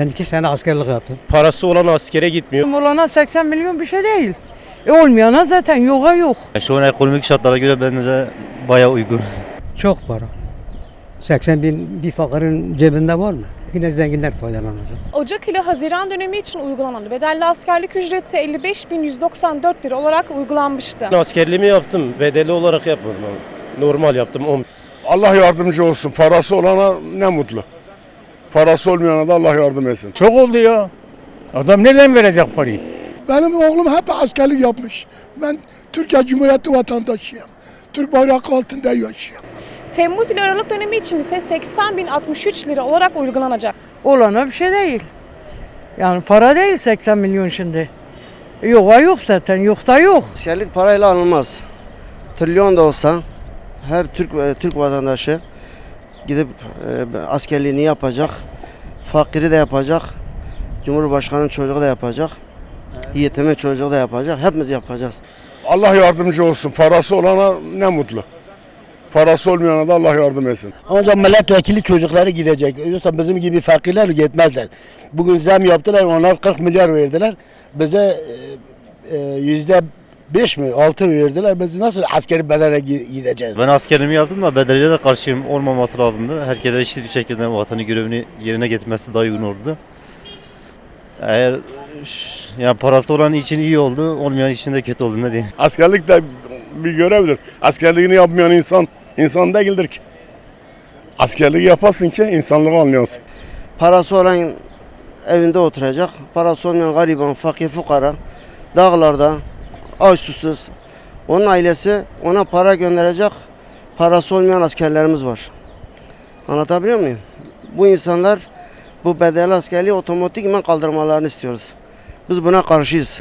Ben iki sene askerlik yaptım. Parası olan askere gitmiyor. Olana 80 milyon bir şey değil. E olmayana zaten yoga yok. Şu an ekonomik şartlara göre bence bayağı uygun. Çok para. 80 bin bir fakirin cebinde var mı? Yine zenginler faydalanacak. Ocak ile Haziran dönemi için uygulanan bedelli askerlik ücreti 55.194 lira olarak uygulanmıştı. Askerliğimi yaptım. Bedeli olarak yapmadım. Normal yaptım. 10 Allah yardımcı olsun. Parası olana ne mutlu. Parası olmayana da Allah yardım etsin. Çok oldu ya. Adam nereden verecek parayı? Benim oğlum hep askerlik yapmış. Ben Türkiye Cumhuriyeti vatandaşıyım. Türk bayrağı altında yaşıyorum. Temmuz ile Aralık dönemi için ise 80.063 lira olarak uygulanacak. Olana bir şey değil. Yani para değil 80 milyon şimdi. Yoga yok zaten. Yok da yok. Askerlik parayla alınmaz. Trilyon da olsa her Türk e, Türk vatandaşı gidip e, askerliğini yapacak. Fakiri de yapacak. Cumhurbaşkanının çocuğu da yapacak. Yetimin çocuğu da yapacak. Hepimiz yapacağız. Allah yardımcı olsun. Parası olana ne mutlu. Parası olmayana da Allah yardım etsin. Ancak milletvekili çocukları gidecek. Yoksa bizim gibi fakirler gitmezler. Bugün zam yaptılar, onlar 40 milyar verdiler. Bize e, e, yüzde 5 mi 6 verdiler. Biz nasıl askeri bedene gi- gideceğiz? Ben askerliğimi yaptım da bedeliyle de karşıyım olmaması lazımdı. Herkese eşit bir şekilde vatanı görevini yerine getirmesi daha uygun oldu. Eğer yani parası olan için iyi oldu, olmayan için de kötü oldu ne diyeyim. Askerlik de bir görevdir. Askerliğini yapmayan insan insan değildir ki. Askerliği yapasın ki insanlığı anlayasın. Parası olan evinde oturacak. Parası olmayan gariban, fakir, fukara dağlarda aç susuz. Onun ailesi ona para gönderecek. Parası olmayan askerlerimiz var. Anlatabiliyor muyum? Bu insanlar bu bedeli askerliği otomatikman kaldırmalarını istiyoruz. Biz buna karşıyız.